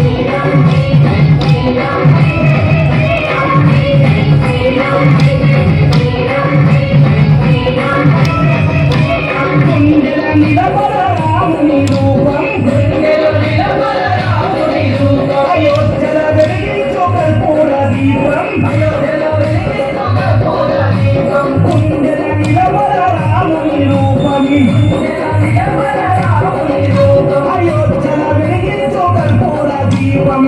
Yeah.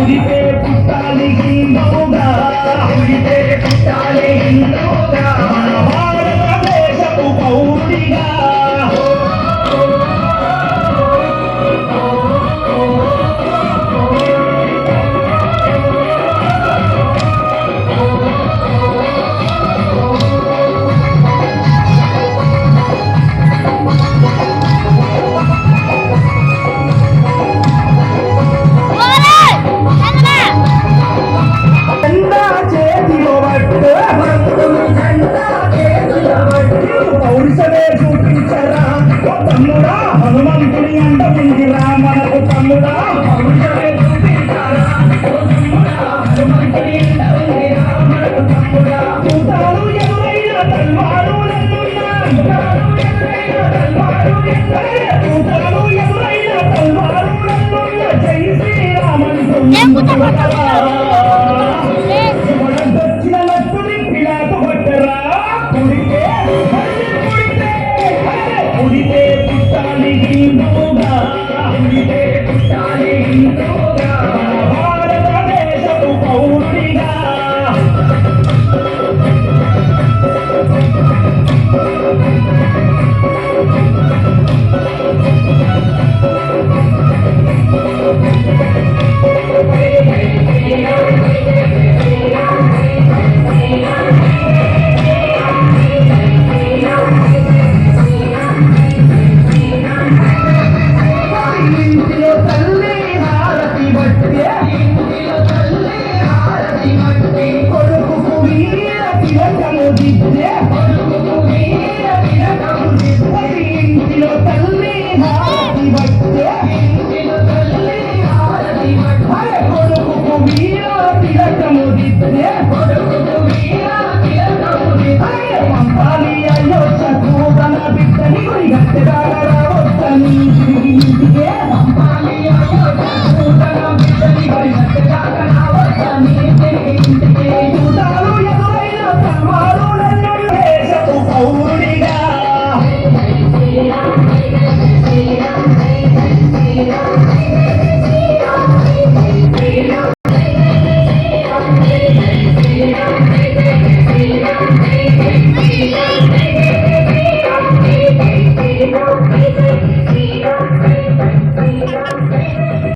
Felipe పురితే పుట్టాలి హిందూగా పురితే పుట్టాలి హిందూగా